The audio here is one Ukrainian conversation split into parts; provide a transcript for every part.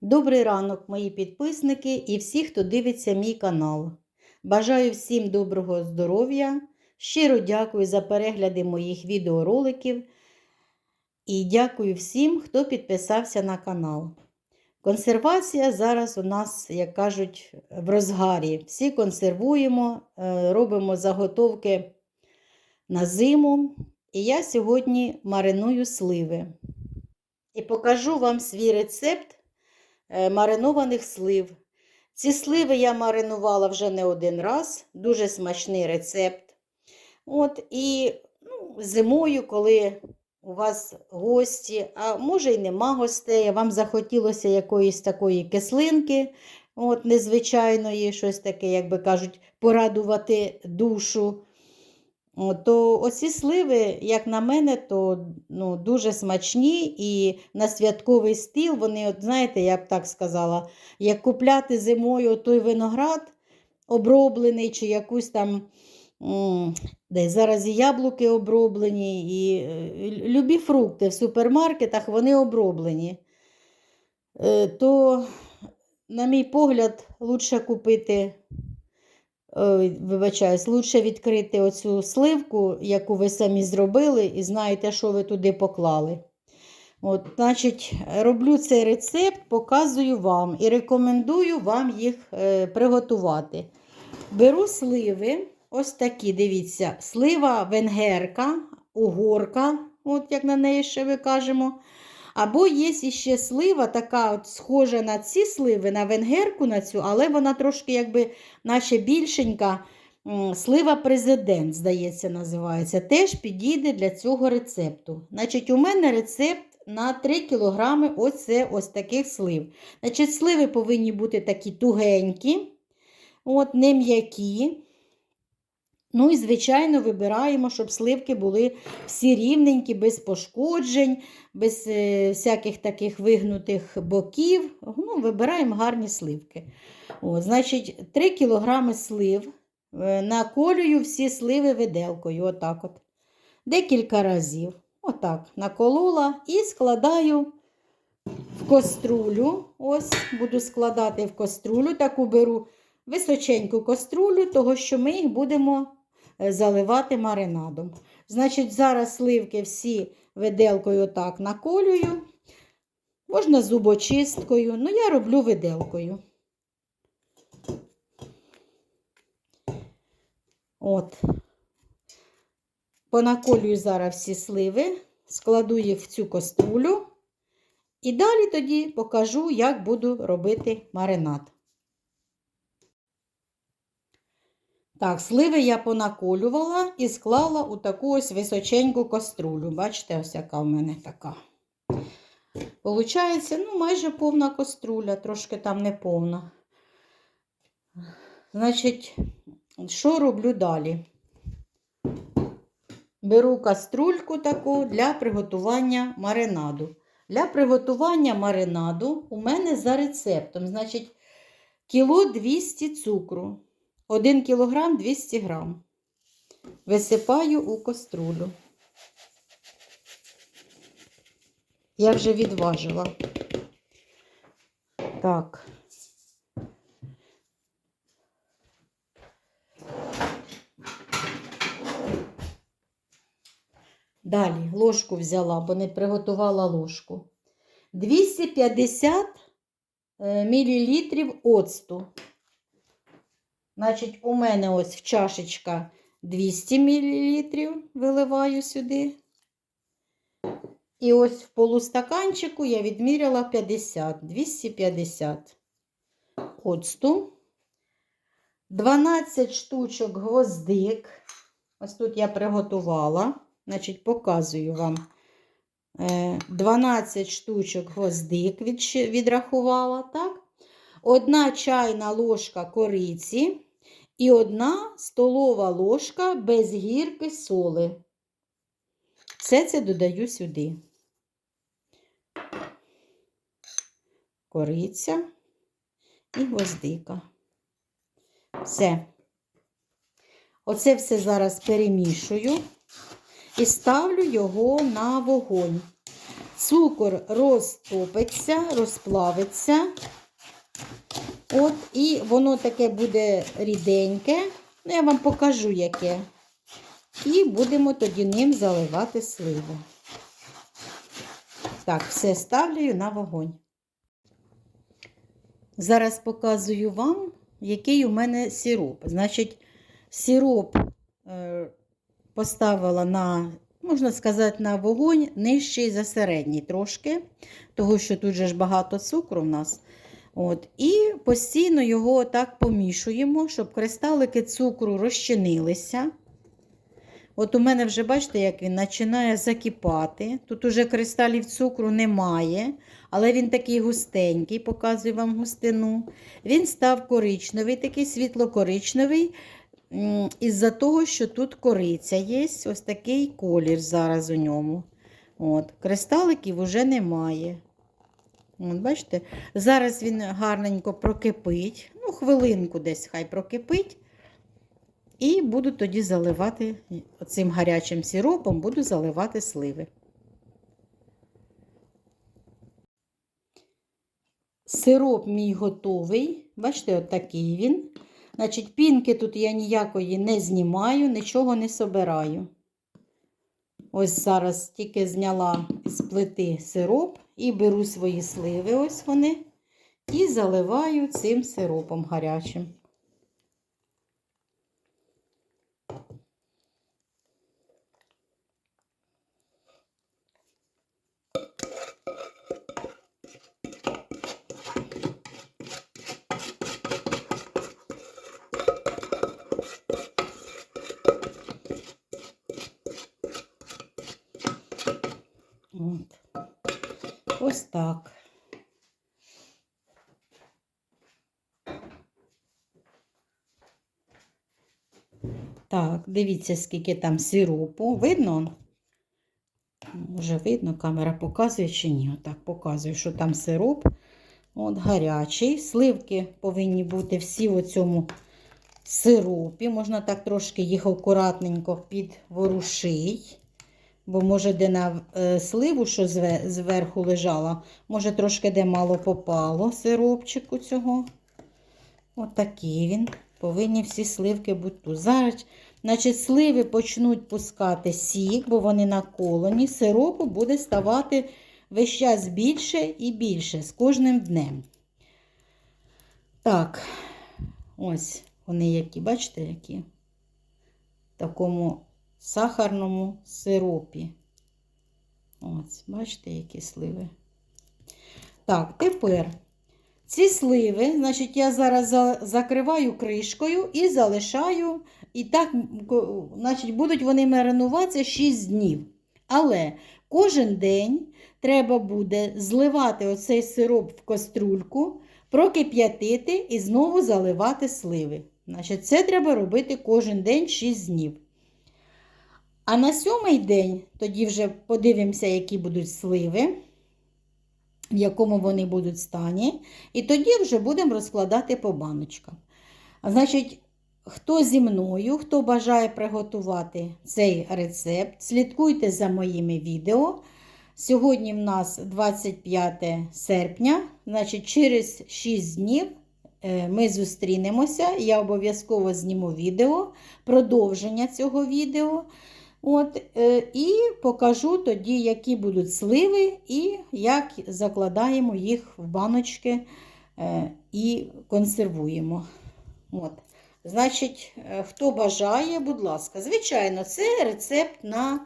Добрий ранок, мої підписники і всі, хто дивиться мій канал. Бажаю всім доброго здоров'я. Щиро дякую за перегляди моїх відеороликів. І дякую всім, хто підписався на канал. Консервація зараз у нас, як кажуть, в розгарі. Всі консервуємо, е, робимо заготовки на зиму. І я сьогодні мариную сливи. І покажу вам свій рецепт маринованих слив. Ці сливи я маринувала вже не один раз, дуже смачний рецепт. От, І ну, зимою, коли у вас гості, а може й нема гостей, а вам захотілося якоїсь такої кислинки, от, незвичайної, щось таке, як би кажуть, порадувати душу. От, То оці сливи, як на мене, то ну, дуже смачні і на святковий стіл вони, от знаєте, я б так сказала, як купляти зимою той виноград оброблений, чи якусь там де зараз і яблуки оброблені, і е, любі фрукти в супермаркетах вони оброблені. Е, То, на мій погляд, лучше купити. Ой, Вибачаюсь, лучше відкрити оцю сливку, яку ви самі зробили, і знаєте, що ви туди поклали. От, Значить, роблю цей рецепт, показую вам і рекомендую вам їх е, приготувати. Беру сливи, ось такі, дивіться, слива венгерка, угорка, от як на неї ще ми кажемо. Або є іще слива, така от схожа на ці сливи, на венгерку на цю, але вона трошки, якби, наче більшенька. Слива президент, здається, називається. Теж підійде для цього рецепту. Значить, У мене рецепт на 3 кг оце ось таких слив. Значить, Сливи повинні бути такі тугенькі, от, не м'які. Ну і, звичайно, вибираємо, щоб сливки були всі рівненькі, без пошкоджень, без е, всяких таких вигнутих боків. Ну, Вибираємо гарні сливки. От, Значить, 3 кг слив. Е, наколюю всі сливи виделкою. Отак от. Декілька разів. Отак наколола і складаю в каструлю. Ось, буду складати в каструлю. Таку беру височеньку каструлю, того що ми їх будемо заливати маринадом. Значить, зараз сливки всі виделкою отак наколюю. Можна зубочисткою, ну я роблю виделкою. От. Понаколюю зараз всі сливи, складу їх в цю каструлю. І далі тоді покажу, як буду робити маринад. Так, сливи я понаколювала і склала у таку ось височеньку каструлю. Бачите, ось яка в мене така. Получається, ну, майже повна каструля, трошки там не повна. Значить, що роблю далі? Беру каструльку таку для приготування маринаду. Для приготування маринаду у мене за рецептом, значить, кіло 200 цукру, 1 кілограм 200 грам. Висипаю у каструлю. Я вже відважила. Так. Далі ложку взяла, бо не приготувала ложку. 250 мл оцту. Значить, у мене ось в чашечка 200 мл виливаю сюди. І ось в полустаканчику я відміряла 50, 250 оцту. 12 штучок гвоздик. Ось тут я приготувала. Значить, показую вам 12 штучок гвоздик відрахувала, так? Одна чайна ложка кориці і одна столова ложка без гірки соли. Все це додаю сюди. Кориця і гвоздика. Все. Оце все зараз перемішую і ставлю його на вогонь. цукор розтопиться, розплавиться. От, і воно таке буде ріденьке. Ну, я вам покажу, яке. І будемо тоді ним заливати сливу. Так, все ставлю на вогонь. Зараз показую вам, який у мене сироп. Значить, сироп е, поставила на, можна сказати, на вогонь нижчий за середній трошки, тому що тут же ж багато цукру в нас. От, І постійно його так помішуємо, щоб кристалики цукру розчинилися. От у мене вже бачите, як він починає закипати. Тут уже кристалів цукру немає, але він такий густенький, показую вам густину. Він став коричневий, такий світло-коричневий. Із-за того, що тут кориця є, ось такий колір зараз у ньому. От, Кристаликів вже немає. От, бачите? Зараз він гарненько прокипить. Ну, хвилинку десь хай прокипить. І буду тоді заливати цим гарячим сиропом, буду заливати сливи. Сироп мій готовий. Бачите, от такий він. Значить, пінки тут я ніякої не знімаю, нічого не собираю. Ось зараз тільки зняла з плити сироп і беру свої сливи, ось вони, і заливаю цим сиропом гарячим. От. Ось так. Так, дивіться, скільки там сиропу. Видно? Може, видно, камера показує чи ні? Отак показує, що там сироп. От гарячий. Сливки повинні бути всі в цьому сиропі. Можна так трошки їх акуратненько підворушить. Бо, може, де на е, сливу, що зверху лежала, може, трошки де мало попало сиропчику цього. Отакий він. Повинні всі сливки бути тут. Зараз, значить, сливи почнуть пускати сік, бо вони наколоні. Сиропу буде ставати весь час більше і більше з кожним днем. Так, ось вони які, бачите, які? В такому сахарному сиропі. Ось, бачите, які сливи. Так, тепер ці сливи, значить, я зараз закриваю кришкою і залишаю. І так, значить, будуть вони маринуватися 6 днів. Але кожен день треба буде зливати оцей сироп в каструльку, прокип'ятити і знову заливати сливи. Значить, це треба робити кожен день 6 днів. А на сьомий день тоді вже подивимося, які будуть сливи, в якому вони будуть стані. І тоді вже будемо розкладати по баночкам. Значить, хто зі мною, хто бажає приготувати цей рецепт, слідкуйте за моїми відео. Сьогодні в нас 25 серпня, значить, через 6 днів е, ми зустрінемося. Я обов'язково зніму відео, продовження цього відео. От, е, і покажу тоді, які будуть сливи, і як закладаємо їх в баночки е, і консервуємо. От. Значить, е, хто бажає, будь ласка, звичайно, це рецепт на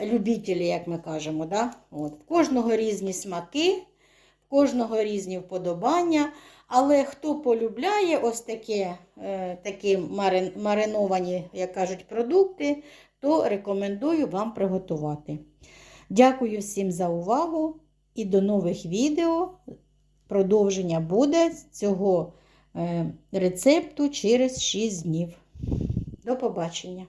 любителі, як ми кажемо. Да? От. В кожного різні смаки, в кожного різні вподобання. Але хто полюбляє ось такі марин, мариновані, як кажуть, продукти, то рекомендую вам приготувати. Дякую всім за увагу і до нових відео. Продовження буде цього е, рецепту через 6 днів. До побачення!